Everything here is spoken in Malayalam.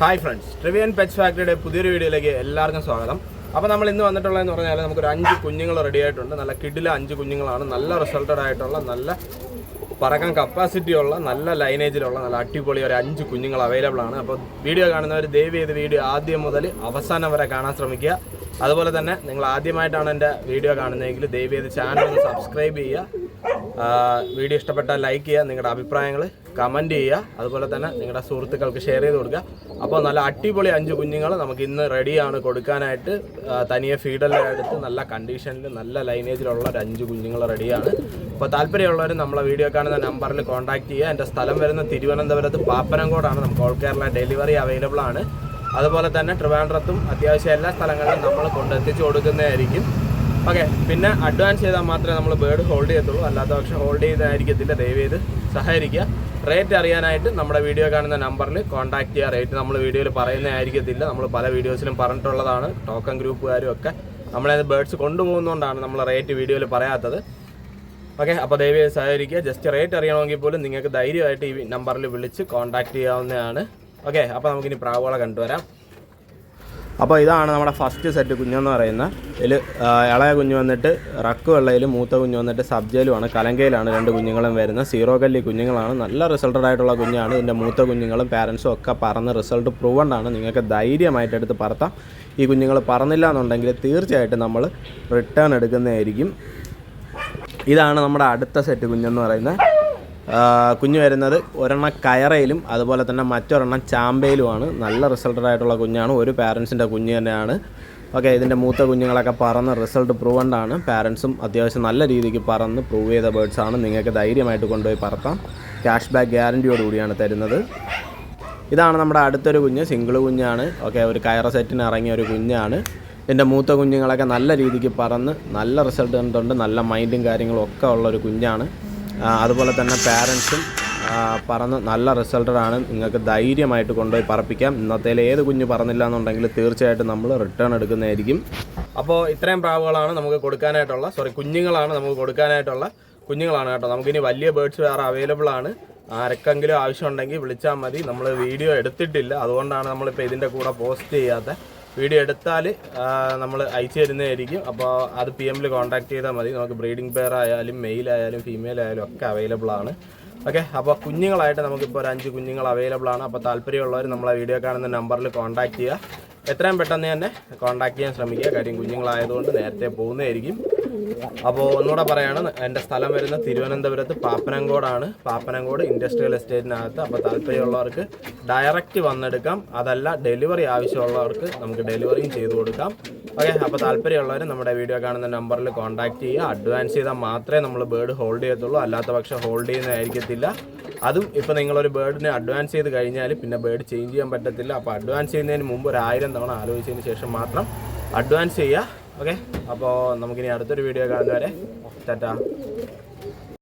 Hi friends. ട്രിവിയൻ പെറ്റ്സ് ഫാക്ടറിയുടെ പുതിയൊരു വീഡിയോയിലേക്ക് എല്ലാവർക്കും സ്വാഗതം. അപ്പോൾ നമ്മൾ ഇന്ന് വന്നിട്ടുള്ളതെന്ന് പറഞ്ഞാൽ നമുക്കൊരു അഞ്ച് കുഞ്ഞുങ്ങൾ റെഡി ആയിട്ടുണ്ട്. നല്ല കിഡിലെ അഞ്ച് കുഞ്ഞുങ്ങളാണ്. നല്ല റിസൾട്ടഡ് ആയിട്ടുള്ള നല്ല പറക്കാൻ കപ്പാസിറ്റി ഉള്ള നല്ല ലൈനേജിലുള്ള നല്ല അടിപൊളി ഒരു അഞ്ച് കുഞ്ഞുങ്ങൾ അവൈലബിൾ ആണ്. അപ്പോൾ വീഡിയോ കാണുന്നവർ ദയവ് ചെയ്ത് വീഡിയോ ആദ്യം മുതൽ അവസാനം വരെ കാണാൻ ശ്രമിക്കുക. അതുപോലെ തന്നെ നിങ്ങൾ ആദ്യമായിട്ടാണ് എന്റെ വീഡിയോ കാണുന്നതെങ്കിൽ ദയവ് ചെയ്ത് ചാനൽ സബ്സ്ക്രൈബ് ചെയ്യുക. വീഡിയോ ഇഷ്ടപ്പെട്ടാൽ ലൈക്ക് ചെയ്യുക നിങ്ങളുടെ അഭിപ്രായങ്ങൾ കമന്റ് ചെയ്യുക അതുപോലെ തന്നെ നിങ്ങളുടെ സുഹൃത്തുക്കൾക്ക് ഷെയർ ചെയ്ത് കൊടുക്കുക. അപ്പോൾ നല്ല അടിപൊളി അഞ്ച് കുഞ്ഞുങ്ങൾ നമുക്ക് ഇന്ന് റെഡിയാണ് കൊടുക്കാനായിട്ട്. തനിയെ ഫീഡെല്ലാം എടുത്ത് നല്ല കണ്ടീഷനിൽ നല്ല ലൈനേജിലുള്ള ഒരു അഞ്ച് കുഞ്ഞുങ്ങൾ റെഡിയാണ്. അപ്പോൾ താല്പര്യമുള്ളവർ നമ്മളെ വീഡിയോ കാണുന്ന നമ്പറിൽ കോൺടാക്ട് ചെയ്യുക. എന്റെ സ്ഥലം വരുന്ന തിരുവനന്തപുരത്ത് പാപ്പനംകോടാണ്. നമുക്ക് ഓൾ കേരള ഡെലിവറി അവൈലബിൾ ആണ്. അതുപോലെ തന്നെ ട്രിവാൻഡ്രത്തും അത്യാവശ്യം എല്ലാ സ്ഥലങ്ങളിലും നമ്മൾ കൊണ്ടെത്തിച്ചു കൊടുക്കുന്നതായിരിക്കും. ഓക്കെ പിന്നെ അഡ്വാൻസ് ചെയ്താൽ മാത്രമേ നമ്മൾ ബേർഡ് ഹോൾഡ് ചെയ്യത്തുള്ളൂ. അല്ലാത്ത പക്ഷേ ഹോൾഡ് ചെയ്തായിരിക്കത്തില്ല. ദയവ് ചെയ്ത് സഹകരിക്കുക. റേറ്റ് അറിയാനായിട്ട് നമ്മുടെ വീഡിയോ കാണുന്ന നമ്പറിൽ കോൺടാക്ട് ചെയ്യുക. റേറ്റ് നമ്മൾ വീഡിയോയിൽ പറയുന്നതായിരിക്കത്തില്ല നമ്മൾ പല വീഡിയോസിലും പറഞ്ഞിട്ടുള്ളതാണ്. ടോക്കൺ ഗ്രൂപ്പുകാരും ഒക്കെ നമ്മളത് ബേർഡ്സ് കൊണ്ടുപോകുന്നതുകൊണ്ടാണ് നമ്മൾ റേറ്റ് വീഡിയോയിൽ പറയാത്തത്. ഓക്കെ അപ്പോൾ ദയവ് സഹകരിക്കുക. ജസ്റ്റ് റേറ്റ് അറിയണമെങ്കിൽ പോലും നിങ്ങൾക്ക് ധൈര്യമായിട്ട് ഈ നമ്പറിൽ വിളിച്ച് കോൺടാക്ട് ചെയ്യാവുന്നതാണ്. ഓക്കെ അപ്പോൾ നമുക്കിനി പ്രാവുകളെ കണ്ടുവരാം. അപ്പോൾ ഇതാണ് നമ്മുടെ ഫസ്റ്റ് സെറ്റ് കുഞ്ഞെന്ന് പറയുന്ന. ഇതിൽ ഇളയ കുഞ്ഞ് വന്നിട്ട് റക്ക് വെള്ളയിലും മൂത്ത കുഞ്ഞ് വന്നിട്ട് സബ്ജയിലുമാണ് കലങ്കയിലാണ് രണ്ട് കുഞ്ഞുങ്ങളും വരുന്നത്. സീറോ കല്ലി കുഞ്ഞുങ്ങളാണ്. നല്ല റിസൾട്ടഡ് ആയിട്ടുള്ള കുഞ്ഞാണ്. ഇതിന്റെ മൂത്ത കുഞ്ഞുങ്ങളും പാരൻസും ഒക്കെ പറന്ന് റിസൾട്ട് പ്രൂവണ്ടാണ് നിങ്ങൾക്ക് ധൈര്യമായിട്ട് എടുത്ത് പറത്താം. ഈ കുഞ്ഞുങ്ങൾ പറന്നില്ല എന്നുണ്ടെങ്കിൽ തീർച്ചയായിട്ടും നമ്മൾ റിട്ടേൺ എടുക്കുന്നതായിരിക്കും. ഇതാണ് നമ്മുടെ അടുത്ത സെറ്റ് കുഞ്ഞെന്ന് പറയുന്നത്. കുഞ്ഞ് വരുന്നത് ഒരെണ്ണം കയറയിലും അതുപോലെ തന്നെ മറ്റൊരെണ്ണം ചാമ്പയിലുമാണ്. നല്ല റിസൾട്ടഡ് ആയിട്ടുള്ള കുഞ്ഞാണ്. ഒരു പാരൻസിന്റെ കുഞ്ഞ് തന്നെയാണ്. ഓക്കെ ഇതിന്റെ മൂത്ത കുഞ്ഞുങ്ങളൊക്കെ പറന്ന് റിസൾട്ട് പ്രൂവണ്ടാണ് പാരൻസും അത്യാവശ്യം നല്ല രീതിക്ക് പറന്ന് പ്രൂവ് ചെയ്ത ബേർഡ്സ് ആണ്. നിങ്ങൾക്ക് ധൈര്യമായിട്ട് കൊണ്ടുപോയി പറത്താം. ക്യാഷ് ബാക്ക് ഗ്യാരന്റിയോടുകൂടിയാണ് തരുന്നത്. ഇതാണ് നമ്മുടെ അടുത്തൊരു കുഞ്ഞ് സിംഗിൾ കുഞ്ഞാണ്. ഓക്കെ ഒരു കയറ സെറ്റിന് ഇറങ്ങിയ ഒരു കുഞ്ഞാണ്. ഇതിന്റെ മൂത്ത കുഞ്ഞുങ്ങളൊക്കെ നല്ല രീതിക്ക് പറന്ന് നല്ല റിസൾട്ട് കണ്ടുണ്ട് നല്ല മൈൻഡും കാര്യങ്ങളും ഒക്കെ ഉള്ള ഒരു കുഞ്ഞാണ്. അതുപോലെ തന്നെ പാരൻസും പറന്ന് നല്ല റിസൾട്ടാണ് നിങ്ങൾക്ക് ധൈര്യമായിട്ട് കൊണ്ടുപോയി പറപ്പിക്കാം. ഇന്നത്തേൽ ഏത് കുഞ്ഞ് പറന്നില്ല എന്നുണ്ടെങ്കിൽ തീർച്ചയായിട്ടും നമ്മൾ റിട്ടേൺ എടുക്കുന്നതായിരിക്കും. അപ്പോൾ ഇത്രയും പ്രാവുകളാണ് നമുക്ക് കൊടുക്കാനായിട്ടുള്ള സോറി കുഞ്ഞുങ്ങളാണ് നമുക്ക് കൊടുക്കാനായിട്ടുള്ള കുഞ്ഞുങ്ങളാണ് കേട്ടോ. നമുക്കിനി വലിയ ബേർഡ്സ് വേറെ അവൈലബിൾ ആണ്. ആരൊക്കെങ്കിലും ആവശ്യമുണ്ടെങ്കിൽ വിളിച്ചാൽ മതി. നമ്മൾ വീഡിയോ എടുത്തിട്ടില്ല. അതുകൊണ്ടാണ് നമ്മളിപ്പോൾ ഇതിന്റെ കൂടെ പോസ്റ്റ് ചെയ്യാത്ത. വീഡിയോ എടുത്താൽ നമ്മൾ അയച്ചു തരുന്നതായിരിക്കും. അപ്പോൾ അത് പി എമ്മിൽ കോൺടാക്ട് ചെയ്താൽ മതി. നമുക്ക് ബ്രീഡിംഗ് പെയർ ആയാലും മെയിൽ ആയാലും ഫീമെയിൽ ആയാലും ഒക്കെ അവൈലബിൾ ആണ്. ഓക്കെ അപ്പോൾ കുഞ്ഞുങ്ങളായിട്ട് നമുക്കിപ്പോൾ ഒരു അഞ്ച് കുഞ്ഞുങ്ങൾ അവൈലബിൾ ആണ്. അപ്പോൾ താല്പര്യമുള്ളവർ നമ്മളെ വീഡിയോ കാണുന്ന നമ്പറിൽ കോൺടാക്ട് ചെയ്യുക. എത്രയും പെട്ടെന്ന് തന്നെ കോൺടാക്ട് ചെയ്യാൻ ശ്രമിക്കുക. കാര്യം കുഞ്ഞുങ്ങളായതുകൊണ്ട് നേരത്തെ പോകുന്നതായിരിക്കും. അപ്പോൾ ഒന്നുകൂടെ പറയാണ് എന്റെ സ്ഥലം വരുന്ന തിരുവനന്തപുരത്ത് പാപ്പനംകോടാണ്. പാപ്പനങ്കോട് ഇൻഡസ്ട്രിയൽ എസ്റ്റേറ്റിനകത്ത് അപ്പോൾ താല്പര്യമുള്ളവർക്ക് ഡയറക്റ്റ് വന്നെടുക്കാം. അതല്ല ഡെലിവറി ആവശ്യമുള്ളവർക്ക് നമുക്ക് ഡെലിവറിയും ചെയ്തു കൊടുക്കാം. ഓക്കെ അപ്പോൾ താല്പര്യമുള്ളവർ നമ്മുടെ വീഡിയോ കാണുന്ന നമ്പറിൽ കോൺടാക്ട് ചെയ്യുക. അഡ്വാൻസ് ചെയ്താൽ മാത്രമേ നമ്മൾ ബേർഡ് ഹോൾഡ് ചെയ്യത്തുള്ളൂ. അല്ലാത്ത പക്ഷേ ഹോൾഡ് ചെയ്യുന്നതായിരിക്കത്തില്ല. അതും ഇപ്പോൾ നിങ്ങളൊരു ബേർഡിനെ അഡ്വാൻസ് ചെയ്ത് കഴിഞ്ഞാൽ പിന്നെ ബേർഡ് ചേഞ്ച് ചെയ്യാൻ പറ്റത്തില്ല. അപ്പോൾ അഡ്വാൻസ് ചെയ്യുന്നതിന് മുമ്പ് ഒരു ആയിരം തവണ ആലോചിച്ചതിന് ശേഷം മാത്രം അഡ്വാൻസ് ചെയ്യുക. ഓക്കെ അപ്പോൾ നമുക്കിനി അടുത്തൊരു വീഡിയോ കാണുന്നവരെ ടാറ്റാ.